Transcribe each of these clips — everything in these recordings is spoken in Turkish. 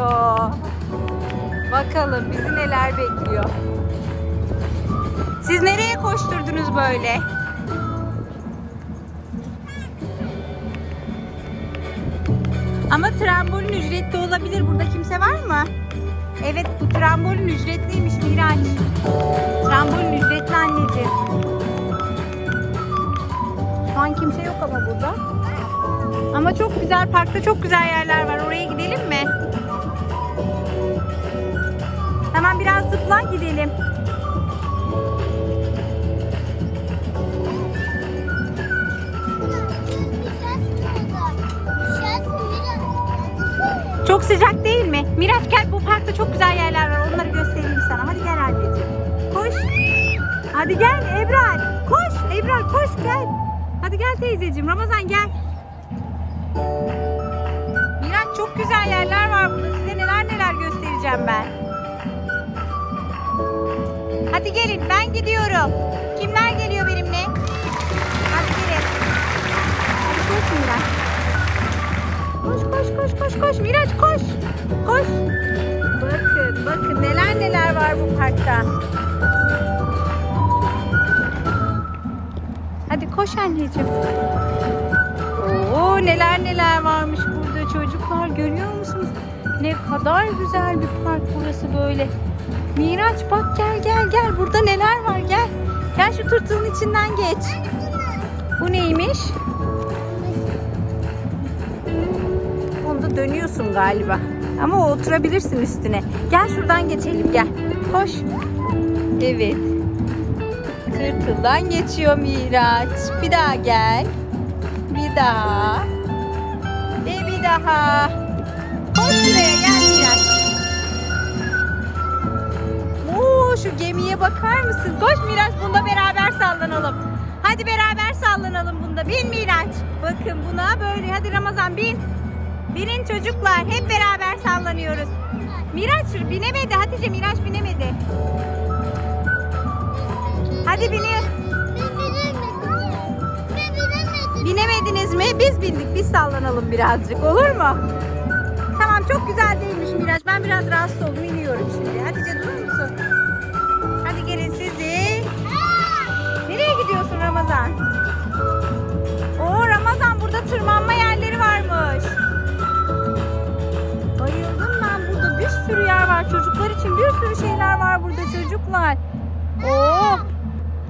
bekliyor. Bakalım bizi neler bekliyor. Siz nereye koşturdunuz böyle? Ama trambolin ücretli olabilir. Burada kimse var mı? Evet bu trambolin ücretliymiş Miraç. Trambolin ücretli anneciğim. Şu an kimse yok ama burada. Ama çok güzel parkta çok güzel yerler var. Sıcak değil mi? Miraç gel bu parkta çok güzel yerler var. Onları göstereyim sana. Hadi gel anneciğim. Koş. Hadi gel Ebrar. Koş. Ebrar koş gel. Hadi gel teyzeciğim. Ramazan gel. Miraç çok güzel yerler var burada. Size neler neler göstereceğim ben. Hadi gelin ben gidiyorum. Koş koş Miraç koş. Koş. Bakın bakın neler neler var bu parkta. Hadi koş anneciğim. Oo neler neler varmış burada çocuklar görüyor musunuz? Ne kadar güzel bir park burası böyle. Miraç bak gel gel gel burada neler var gel. Gel şu tırtılın içinden geç. Bu neymiş? Onda dönüyorsun galiba. Ama oturabilirsin üstüne. Gel şuradan geçelim gel. Koş. Evet. Tırtıldan geçiyor Miraç. Bir daha gel. Bir daha. Ve bir daha. Koş şuraya gel Miraç. Oo, şu gemiye bakar mısın? Koş Miraç bunda beraber sallanalım. Hadi beraber sallanalım bunda. Bin Miraç. Bakın buna böyle. Hadi Ramazan bin. Binin çocuklar. Hep beraber sallanıyoruz. Miraç binemedi. Hatice Miraç binemedi. Hadi binin. Binemediniz mi? Biz bindik. Biz sallanalım birazcık. Olur mu? Tamam çok güzel değilmiş Miraç. Ben biraz rahatsız oldum. İniyorum şimdi. İçin bir sürü şeyler var burada çocuklar. Oo.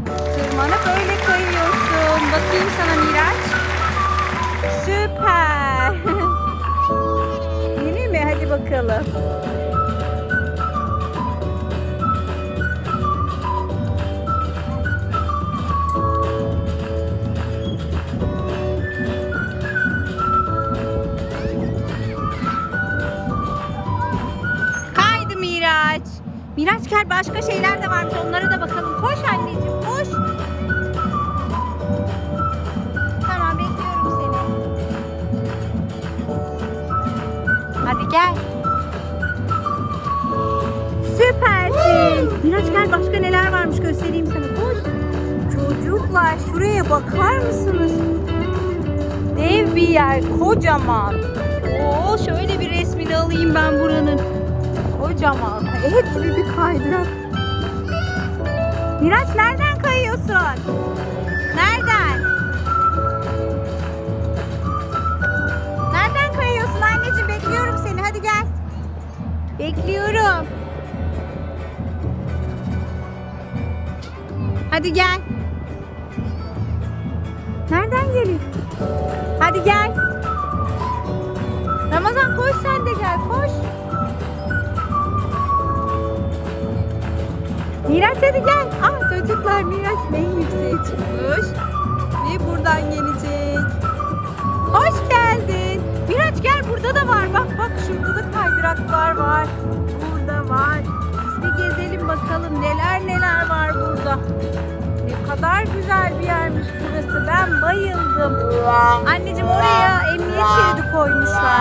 Tırmanıp öyle kayıyorsun. Bakayım sana Miraç. Süper. Yeni mi? Hadi bakalım. Miraç gel başka şeyler de varmış. Onlara da bakalım. Koş anneciğim koş. Tamam bekliyorum seni. Hadi gel. Süpersin. Miraç gel başka neler varmış göstereyim sana. Koş. Çocuklar şuraya bakar mısınız? Dev bir yer kocaman. Oo şöyle bir resmini alayım ben buranın. Kocaman. Evet gibi bir kaydırak. Miraç nereden kayıyorsun? Nereden? Nereden kayıyorsun anneciğim? Bekliyorum seni. Hadi gel. Bekliyorum. Hadi gel. Nereden geliyor? Hadi gel. Ramazan koş sen de gel. Koş. Miraç hadi gel. Ah çocuklar Miraç en yükseğe çıkmış. Ve buradan gelecek. Hoş geldin. Miraç gel burada da var. Bak bak şurada da kaydıraklar var. Burada var. Biz bir gezelim bakalım neler neler var burada. Ne kadar güzel bir yermiş burası. Ben bayıldım. Anneciğim oraya emniyet şeridi koymuşlar.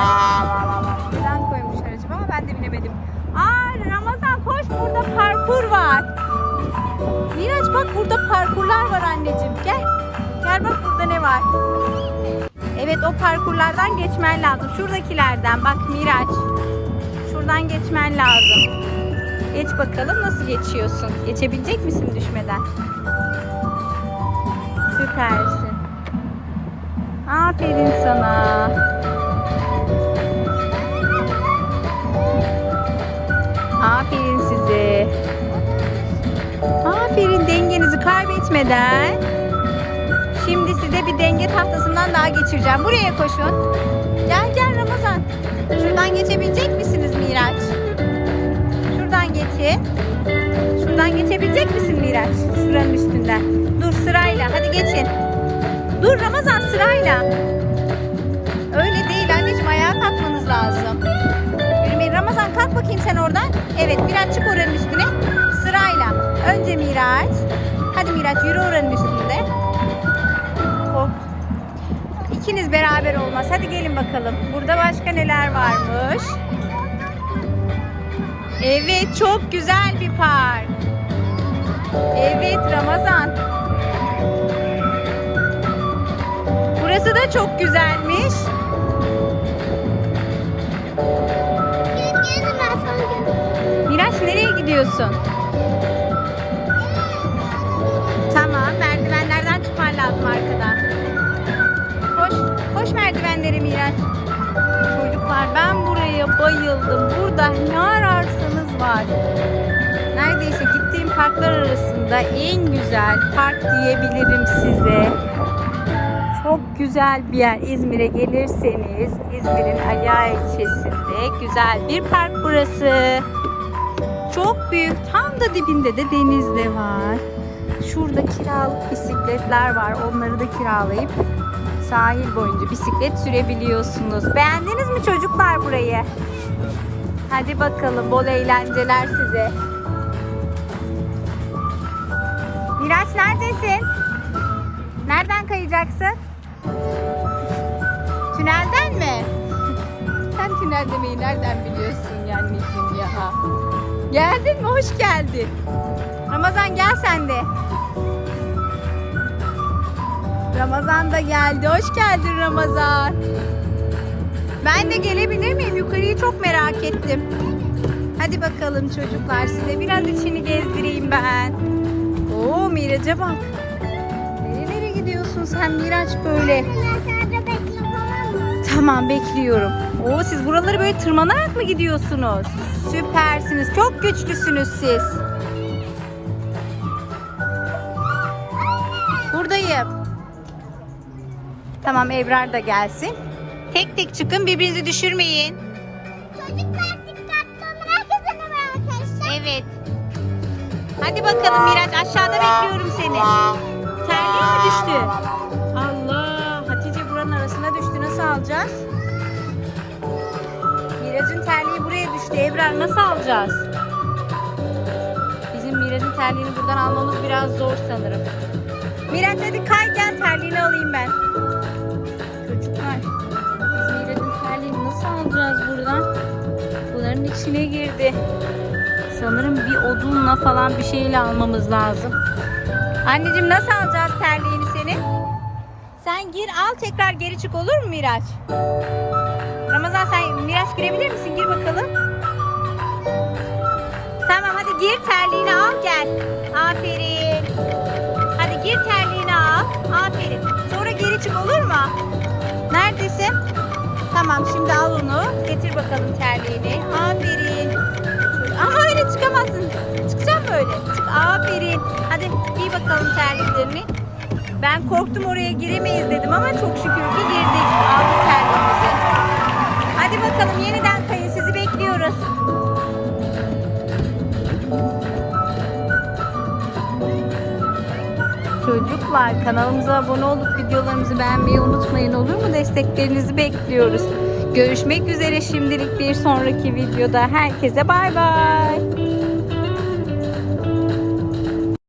Neden koymuşlar acaba? Ben de bilemedim. Aa Ramazan koş burada parkur var. Miraç bak burada parkurlar var anneciğim. Gel. Gel bak burada ne var. Evet o parkurlardan geçmen lazım. Şuradakilerden bak Miraç. şuradan geçmen lazım. Geç bakalım nasıl geçiyorsun? Geçebilecek misin düşmeden? Süpersin. Aferin sana. Aferin size. Aferin dengenizi kaybetmeden. Şimdi size bir denge tahtasından daha geçireceğim. Buraya koşun. Gel gel Ramazan. Şuradan geçebilecek misiniz Miraç? Şuradan geçin. Şuradan geçebilecek misin Miraç? Şuranın üstünden. Dur sırayla. Hadi geçin. Dur Ramazan sırayla. Bakayım sen oradan. Evet Miraç çık oranın üstüne. Sırayla. Önce Miraç. Hadi Miraç yürü oranın üstünde. Hop. İkiniz beraber olmaz. Hadi gelin bakalım. Burada başka neler varmış? Evet çok güzel bir park. Evet Ramazan. Burası da çok güzelmiş. Gidiyorsun? Tamam merdivenlerden çıkman lazım arkadan. Koş, koş merdivenlere Miraç. Çocuklar ben buraya bayıldım. Burada ne ararsanız var. Neredeyse gittiğim parklar arasında en güzel park diyebilirim size. Çok güzel bir yer. İzmir'e gelirseniz İzmir'in Aliağa ilçesinde güzel bir park burası. Çok büyük. Tam da dibinde de deniz de var. Şurada kiralık bisikletler var. Onları da kiralayıp sahil boyunca bisiklet sürebiliyorsunuz. Beğendiniz mi çocuklar burayı? Hadi bakalım bol eğlenceler size. Miraç neredesin? Nereden kayacaksın? Tünelden mi? Sen tünel demeyi nereden biliyorsun ya anneciğim ya? Geldin mi? Hoş geldin. Ramazan gel sen de. Ramazan da geldi. Hoş geldin Ramazan. Ben de gelebilir miyim? Yukarıyı çok merak ettim. Hadi bakalım çocuklar size biraz içini gezdireyim ben. Oo Miraç'a bak. Nerelere gidiyorsun sen Miraç böyle? Tamam bekliyorum. Oo siz buraları böyle tırmanarak mı gidiyorsunuz? Süpersiniz. Çok güçlüsünüz siz. Buradayım. Tamam Ebrar da gelsin. Tek tek çıkın birbirinizi düşürmeyin. Çocuklar dikkatli olun. Herkese merhaba arkadaşlar. Evet. Hadi bakalım Miraç aşağıda bekliyorum seni. Terliği mi düştü? Allah Hatice buranın arasına düştü. Nasıl alacağız? Miraç'ın terliği buraya düştü. Ebrar nasıl alacağız? Bizim Miraç'ın terliğini buradan almamız biraz zor sanırım. Miraç hadi kay gel terliğini alayım ben. Çocuklar biz Miraç'ın terliğini nasıl alacağız buradan? Bunların içine girdi. Sanırım bir odunla falan bir şeyle almamız lazım. Anneciğim nasıl alacağız terliğini senin? Sen gir al tekrar geri çık olur mu Miraç? Ramazan sen Miraç girebilir misin? Gir bakalım. Tamam hadi gir terliğini al gel. Aferin. Hadi gir terliğini al. Aferin. Sonra geri çık olur mu? Neredesin? Tamam şimdi al onu. Getir bakalım terliğini. Aferin. Ama öyle çıkamazsın. Çıkacağım böyle. Çık. Aferin. Hadi giy bakalım terliklerini. Ben korktum oraya giremeyiz dedim ama çok şükür ki girdik. Aldık terliğimizi. Hadi bakalım yeniden kayın. Sizi bekliyoruz. Çocuklar kanalımıza abone olup videolarımızı beğenmeyi unutmayın olur mu? Desteklerinizi bekliyoruz. Görüşmek üzere şimdilik bir sonraki videoda. Herkese bay bay.